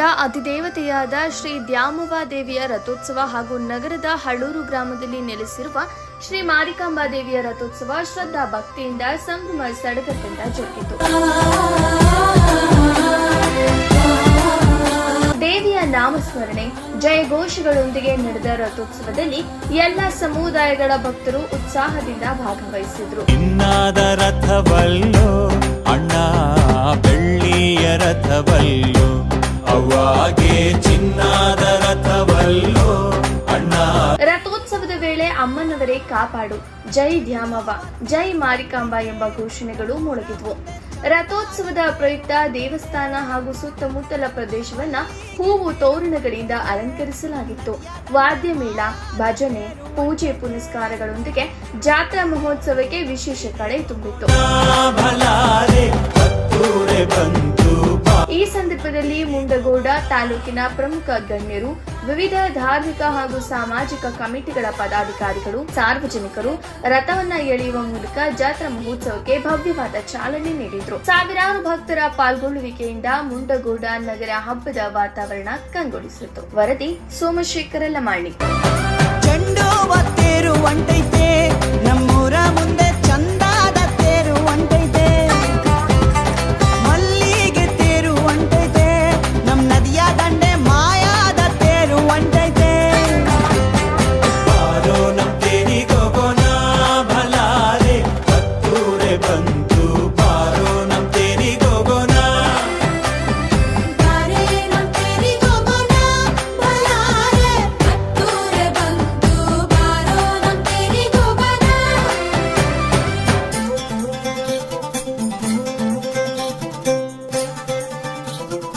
ದೇವಿಯಾದ ಶ್ರೀ ದ್ಯಾಮವ್ವ ದೇವಿಯ ರಥೋತ್ಸವ ಹಾಗೂ ನಗರದ ಹಳೂರು ಗ್ರಾಮದಲ್ಲಿ ನೆಲೆಸಿರುವ ಶ್ರೀ ಮಾರಿಕಾಂಬಾ ದೇವಿಯ ರಥೋತ್ಸವ ಶ್ರದ್ಧಾ ಭಕ್ತಿಯಿಂದ ಸಂಭ್ರಮ ಸಡಗರದಿಂದ ಜರುಗಿತು ದೇವಿಯ ನಾಮಸ್ಮರಣೆ, ಜಯಘೋಷಗಳೊಂದಿಗೆ ನಡೆದ ರಥೋತ್ಸವದಲ್ಲಿ ಎಲ್ಲ ಸಮುದಾಯಗಳ ಭಕ್ತರು ಉತ್ಸಾಹದಿಂದ ಭಾಗವಹಿಸಿದ್ರು. ರಥವಲ್ಲೋ ಅಣ್ಣ, ಬೆಳ್ಳಿಯ ರಥವಲ್ಲೋ ಅಮ್ಮನವರೇ ಕಾಪಾಡು. ಜೈ ಧ್ಯಾಮವ, ಜೈ ಮಾರಿಕಾಂಬ ಎಂಬ ಘೋಷಣೆಗಳು ಮೊಳಗಿದ್ವು. ರಥೋತ್ಸವದ ಪ್ರಯುಕ್ತ ದೇವಸ್ಥಾನ ಹಾಗೂ ಸುತ್ತಮುತ್ತಲ ಪ್ರದೇಶವನ್ನ ಹೂವು ತೋರಣಗಳಿಂದ ಅಲಂಕರಿಸಲಾಗಿತ್ತು. ವಾದ್ಯ ಮೇಳ, ಭಜನೆ, ಪೂಜೆ ಪುನಸ್ಕಾರಗಳೊಂದಿಗೆ ಜಾತ್ರಾ ಮಹೋತ್ಸವಕ್ಕೆ ವಿಶೇಷ ಕಳೆ ತುಂಬಿತ್ತು. ತಾಲೂಕಿನ ಪ್ರಮುಖ ಗಣ್ಯರು, ವಿವಿಧ ಧಾರ್ಮಿಕ ಹಾಗೂ ಸಾಮಾಜಿಕ ಕಮಿಟಿಗಳ ಪದಾಧಿಕಾರಿಗಳು, ಸಾರ್ವಜನಿಕರು ರಥವನ್ನ ಎಳೆಯುವ ಮೂಲಕ ಜಾತ್ರಾ ಮಹೋತ್ಸವಕ್ಕೆ ಭವ್ಯವಾದ ಚಾಲನೆ ನೀಡಿದ್ರು. ಸಾವಿರಾರು ಭಕ್ತರ ಪಾಲ್ಗೊಳ್ಳುವಿಕೆಯಿಂದ ಮುಂಡಗೋಡ ನಗರ ಹಬ್ಬದ ವಾತಾವರಣ ಕಂಗೊಳಿಸಿತು. ವರದಿ ಸೋಮಶೇಖರ ಲಮಾಣಿ.